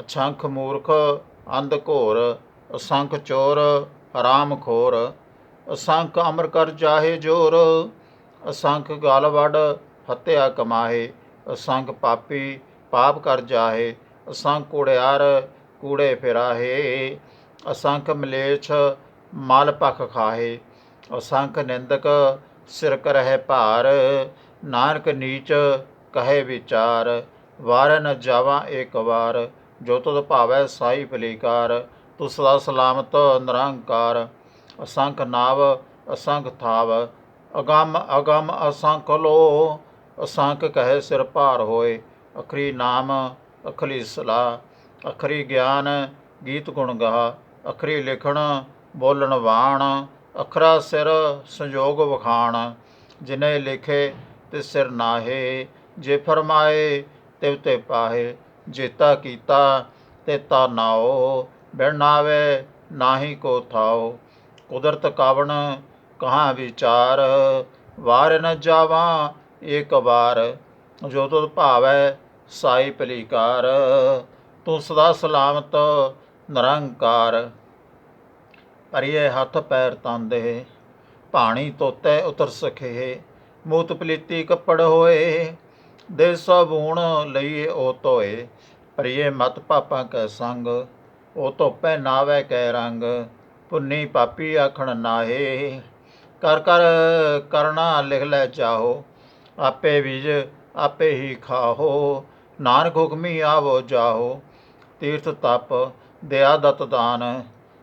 ਅਸੰਖ ਮੂਰਖ, ਅੰਧ ਘੋਰ, ਅਸੰਖ ਚੋਰ ਹਰਾਮ ਖੋਰ, ਅਸੰਖ ਅਮਰ ਕਰ ਜਾਹੇ ਜੋਰ, ਅਸੰਖ ਗਲ ਵਡ ਹੱਤਿਆ ਕਮਾਹੇ, ਅਸੰਖ ਪਾਪੀ ਪਾਪ ਕਰ ਜਾਹੇ, ਅਸੰਖ ਕੁੜਿਆਰ ਕੂੜੇ ਫਿਰਾਹੇ, ਅਸੰਖ ਮਲੇਛ ਮਾਲ ਪਖ ਖਾਹੇ, ਅਸੰਖ ਨਿੰਦਕ ਸਿਰ ਕਰਹਿ ਭਾਰ, ਨਾਨਕ ਨੀਚ ਕਹੇ ਵਿਚਾਰ, ਵਾਰ ਨ ਜਾਵਾ ਏਕ ਵਾਰ ਜੋ ਤੁਧ ਭਾਵੈ ਸਾਈ ਭਲੀਕਾਰ ਤੂੰ ਸਦਾ ਸਲਾਮਤ ਨਿਰੰਕਾਰ। ਅਸੰਖ ਨਾਵ, ਅਸੰਖ ਥਾਵ, ਅਗੰਮ ਅਗੰਮ ਅਸੰਖ ਲੋ, ਅਸੰਖ ਕਹੇ ਸਿਰ ਭਾਰ ਹੋਏ। ਅਖਰੀ ਨਾਮ, ਅਖਰੀ ਸਲਾਹ, ਅਖਰੀ ਗਿਆਨ, ਗੀਤ ਗੁਣ ਗਾ ਅਖਰੀ ਲਿਖਣ, ਬੋਲਣ ਵਾਣ, ਅਖਰਾ ਸਿਰ ਸੰਜੋਗ ਵਖਾਣ। ਜਿਨੇ ਲਿਖੇ ਤੇ ਸਿਰ ਨਾਹੇ, ਜੇ ਫਰਮਾਏ, ਤਿਵ ਤੇ ਪਾਹੇ। ਜੇਤਾ ਕੀਤਾ ਤੇ ਤਾ ਨਾਓ ਬਿਨ ਨਾਵੇ ਨਾਹੀ ਕੋ ਥਾਓ। ਕੁਦਰਤ ਕਾਵਣ ਕਹਾਂ ਵਿਚਾਰ, ਵਾਰ ਨ ਜਾਵਾਂ ਏਕ ਵਾਰ। ਜੋ ਤੁਧ ਭਾਵੈ ਸਾਈ ਭਲੀਕਾਰ, ਤੂੰ ਸਦਾ ਸਲਾਮਤ ਨਿਰੰਕਾਰ। ਪਰਿਏ ਹੱਥ ਪੈਰ ਤੰਦੇ ਪਾਣੀ ਤੋਤੇ ਉਤਰ ਸਖੇ। ਮੂਤ ਪਲੀਤੀ ਕੱਪੜ ਹੋਏ ਦੇ ਸਬੂਣ ਲਈਏ ਉਹ ਧੋਏ, ਪਰਿਏ ਮਤ ਪਾਪਾਂ ਕੈ ਸੰਗ, ਉਹ ਧੋਪੈ ਨਾਵੇ ਕੈ ਰੰਗ ਪੁੰਨੀ ਪਾਪੀ ਆਖਣ ਨਾਹੇ, ਕਰ ਕਰ ਕਰਨਾ ਲਿਖ ਲੈ ਚਾਹੋ, ਆਪੇ ਬੀਜ ਆਪੇ ਹੀ ਖਾਹੋ, ਨਾਨਕ ਹੁਕਮੀ ਆਵੋ ਜਾਹੋ, ਤੀਰਥ ਤਪ ਦਇਆ ਦਤ ਦਾਨ,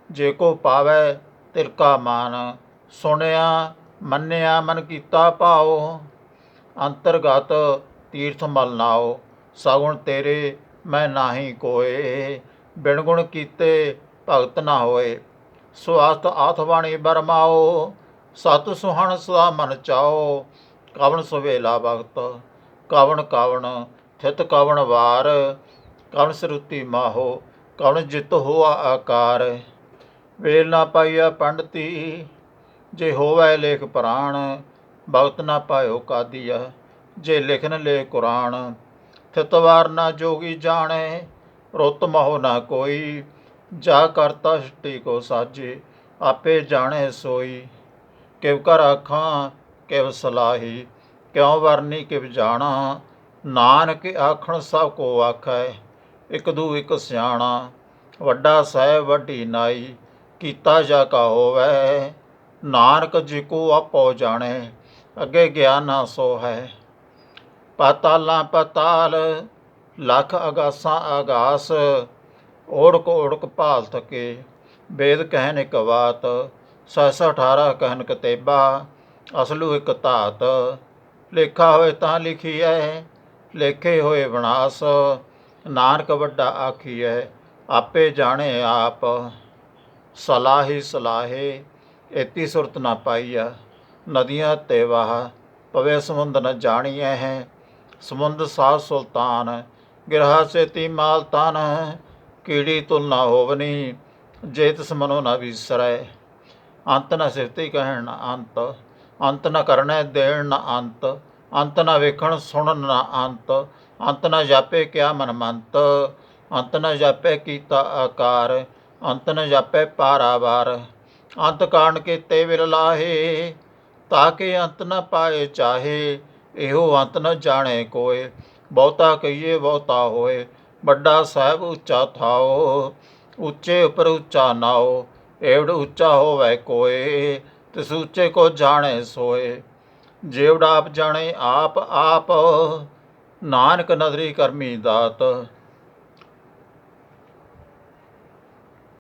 ਜੇ ਕੋ ਪਾਵੈ ਤਿਲ ਕਾ ਮਾਨ, ਸੁਣਿਆ ਮੰਨਿਆ ਮਨ ਕੀਤਾ ਭਾਉ, ਅੰਤਰਗਤ ਤੀਰਥ ਮਲ ਨਾਓ, ਸਗੁਣ ਤੇਰੇ ਮੈਂ ਨਾਹੀ ਕੋਏ। ਬਿਨ ਗੁਣ ਕੀਤੇ ਭਗਤ ਨਾ ਹੋਏ। ਸਵਾਸਤ ਆਥ ਬਾਣੀ ਬਰਮਾਓ, ਸਤ ਸੁਹਣ ਸਦਾ ਮਨ ਚਾਓ। ਕਵਣ ਸੁਵੇਲਾ ਭਗਤ, ਕਵਣ ਕਵਣ ਥਿਤ ਕਵਣ ਵਾਰ। ਕਵਣ ਸਰੂਤੀ ਮਾਹੋ, ਕਵਣ ਜਿਤ ਹੋਆ ਆਕਾਰ। ਵੇਲ ਨਾ ਪਾਈਆ ਪੰਡਤੀ, ਜੇ ਹੋਵੇ ਲੇਖ ਪ੍ਰਾਣ, ਭਗਤ ਨਾ ਪਾਇਓ ਕਾਦੀਆ। ਜੇ ਲਿਖਨ ਲੇ ਕੁਰਾਨ ਥਿਤਵਾਰ ਨਾ ਜੋਗੀ ਜਾਣੇ, ਰੁੱਤ ਮਹੁ ਨਾ ਕੋਈ, ਜਾ ਕਰਤਾ ਸ੍ਰਿਸ਼ਟੀ ਕੋ ਸਾਜੇ, ਆਪੇ ਜਾਣੇ ਸੋਈ। ਕਿਵ ਕਰ ਆਖਾਂ, ਕਿਵ ਸਲਾਹੀ, ਕਿਉ ਵਰਨੀ ਕਿਵ ਜਾਣਾ, ਨਾਨਕ ਆਖਣ ਸਭ ਕੋ ਆਖੈ, ਇਕ ਦੂ ਇਕ ਸਿਆਣਾ, ਵੱਡਾ ਸਹਿ ਵੱਡੀ ਨਾਈ, ਕੀਤਾ ਜਾ ਕਾ ਹੋਵੈ, ਨਾਨਕ ਜੀ ਕੋ ਆਪੋ ਜਾਣੇ, ਅੱਗੇ ਗਿਆਨ ਨਾ ਸੋ ਹੈ ਪਾਤਾਲਾਂ ਪਤਾਲ, ਲੱਖ ਅਗਾਸਾਂ ਆਗਾਸ ਓੜਕ ਓੜਕ ਭਾਲ ਥਕੇ ਵੇਦ ਕਹਿਨ ਇਕ ਬਾਤ ਸਸ 18 ਕਹਿਨ ਕਤੇਬਾ, ਅਸਲੂ ਇਕ ਧਾਤ, ਲੇਖਾ ਹੋਏ ਤਾਂ ਲਿਖੀਐ, ਲੇਖੇ ਹੋਏ ਵਿਨਾਸ਼, ਨਾਨਕ ਵੱਡਾ ਆਖੀਐ, ਆਪੇ ਜਾਣੇ ਆਪ, ਸਲਾਹੀ ਸਲਾਹੇ ਏਤੀ ਸੁਰਤ ਨਾ ਪਾਈਆ ਨਦੀਆਂ ਤੇ ਵਾਹ, ਪਵੇ ਸਮੁੰਦ ਨ ਜਾਣੀਐ ਹੈ ਸਮੁੰਦ ਸਾਹ ਸੁਲਤਾਨ, ਗਿਰਹਾ ਸੇਤੀ ਮਾਲ ਤਨ ਕੀੜੀ ਤੁਲ ਨਾ ਹੋਵਨੀ ਜੇਤ ਤਿਸ ਮਨੋ ਨਾ ਵਿਸਰੈ। ਅੰਤ ਨਾ ਸਿਫਤੀ ਕਹਿਣ ਨਾ ਅੰਤ ਅੰਤ ਨਾ ਕਰਨੈ ਦੇਣ ਨਾ ਅੰਤ ਅੰਤ ਨਾ ਵੇਖਣ ਸੁਣਨ ਨਾ ਅੰਤ ਅੰਤ ਨਾ ਜਾਪੇ ਕਿਆ ਮਨ ਮੰਤ ਅੰਤ ਨਾ ਜਾਪੇ ਕੀਤਾ ਆਕਾਰ, ਅੰਤ ਨ ਜਾਪੇ ਪਾਰਾਵਾਰ। ਅੰਤ ਕਾਣ ਕੀਤੇ ਵਿਰ ਲਾਹੇ ਤਾਕੇ ਅੰਤ ਨਾ ਪਾਏ ਚਾਹੇ ਇਹੋ ਅੰਤ ਨ ਜਾਣੇ ਕੋਏ, ਬਹੁਤਾ ਕਹੀਏ ਬਹੁਤਾ ਹੋਏ, ਵੱਡਾ ਸਾਹਿਬ ਉੱਚਾ ਥਾਓ, ਉੱਚੇ ਉਪਰ ਉੱਚਾ ਨਾਓ, ਏਵੜ ਉੱਚਾ ਹੋਵੇ ਕੋਏ, ਤਿਸ ਉੱਚੇ ਕੋ ਜਾਣੇ ਸੋਏ। ਜੇਵੜ ਆਪ ਜਾਣੇ, ਆਪ ਆਪ, ਨਾਨਕ ਨਦਰੀ ਕਰਮੀ ਦਾਤ